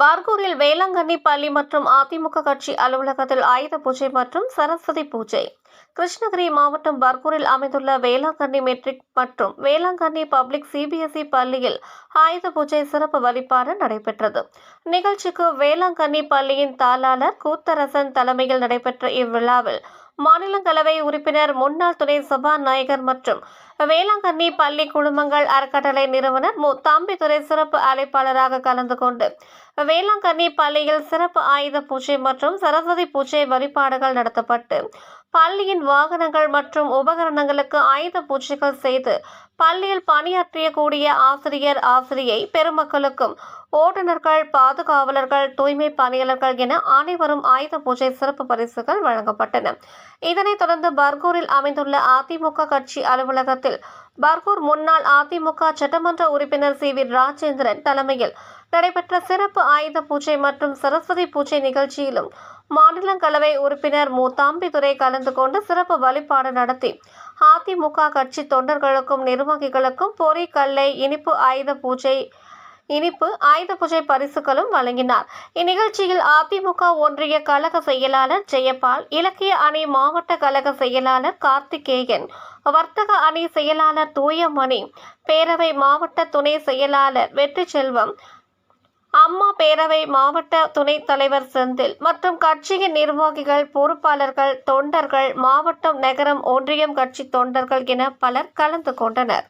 பார்கூரில் வேளாங்கண்ணி பள்ளி மற்றும் அதிமுக கட்சி அலுவலகத்தில் ஆயுத பூஜை மற்றும் சரஸ்வதி பூஜை. கிருஷ்ணகிரி மாவட்டம் பர்கூரில் அமைந்துள்ள வேளாங்கண்ணி மெட்ரிக் மற்றும் வேளாங்கண்ணி பப்ளிக் சிபிஎஸ்இ பள்ளியில் ஆயுத பூஜை சிறப்பு வழிபாடு நடைபெற்றது. நிகழ்ச்சிக்கு வேளாங்கண்ணி பள்ளியின் தாளாளர் கூத்தரசன் தலைமையில் நடைபெற்ற இவ்விழாவில் மாநிலங்களவை உறுப்பினர் முன்னாள் துணை சபாநாயகர் மற்றும் வேளாங்கண்ணி பள்ளி குழுமங்கள் அறக்கட்டளை நிறுவனர் மு. தம்பிதுரை சிறப்பு அழைப்பாளராக கலந்து கொண்டு வேளாங்கண்ணி பள்ளியில் சிறப்பு ஆயுத பூஜை மற்றும் சரஸ்வதி பூஜை வழிபாடுகள் நடத்தப்பட்டு பள்ளியின் வாகனங்கள் மற்றும் உபகரணங்களுக்கு ஆயுத பூஜைகள் செய்து பள்ளியில் பணியாற்றியக்கூடிய ஆசிரியர் ஆசிரியை பெருமக்களுக்கும் ஓட்டுநர்கள் பாதுகாவலர்கள் தூய்மை பணியாளர்கள் என அனைவரும் ஆயுத பூஜை சிறப்பு பரிசுகள் வழங்கப்பட்டன. இதனைத் தொடர்ந்து பர்கூரில் அமைந்துள்ள அதிமுக கட்சி அலுவலகத்தில் பர்கூர் முன்னாள் அதிமுக சட்டமன்ற உறுப்பினர் சி. வி. ராஜேந்திரன் தலைமையில் நடைபெற்ற சிறப்பு ஆயுத பூஜை மற்றும் சரஸ்வதி பூஜை நிகழ்ச்சியிலும் மாநிலங்களவை உறுப்பினர் மு. தம்பிதுரை கலந்து கொண்டு சிறப்பு வழிபாடு நடத்தி அதிமுக கட்சி தொண்டர்களுக்கும் நிர்வாகிகளுக்கும் பொறி கல்லை இனிப்பு ஆயுத பூஜை இனிப்பு ஆயுத பூஜை பரிசுகளும் வழங்கினார். இந்நிகழ்ச்சியில் அதிமுக ஒன்றிய கழக செயலாளர் ஜெயபால் இலக்கிய அணி மாவட்ட கழக செயலாளர் கார்த்திகேயன் வர்த்தக அணி செயலாளர் தூயமணி பேரவை மாவட்ட துணை செயலாளர் வெற்றி செல்வம் அம்மா பேரவை மாவட்ட துணைத் தலைவர் செந்தில் மற்றும் கட்சியின் நிர்வாகிகள் பொறுப்பாளர்கள் தொண்டர்கள் மாவட்டம் நகரம் ஒன்றியம் கட்சி தொண்டர்கள் என பலர் கலந்து கொண்டனர்.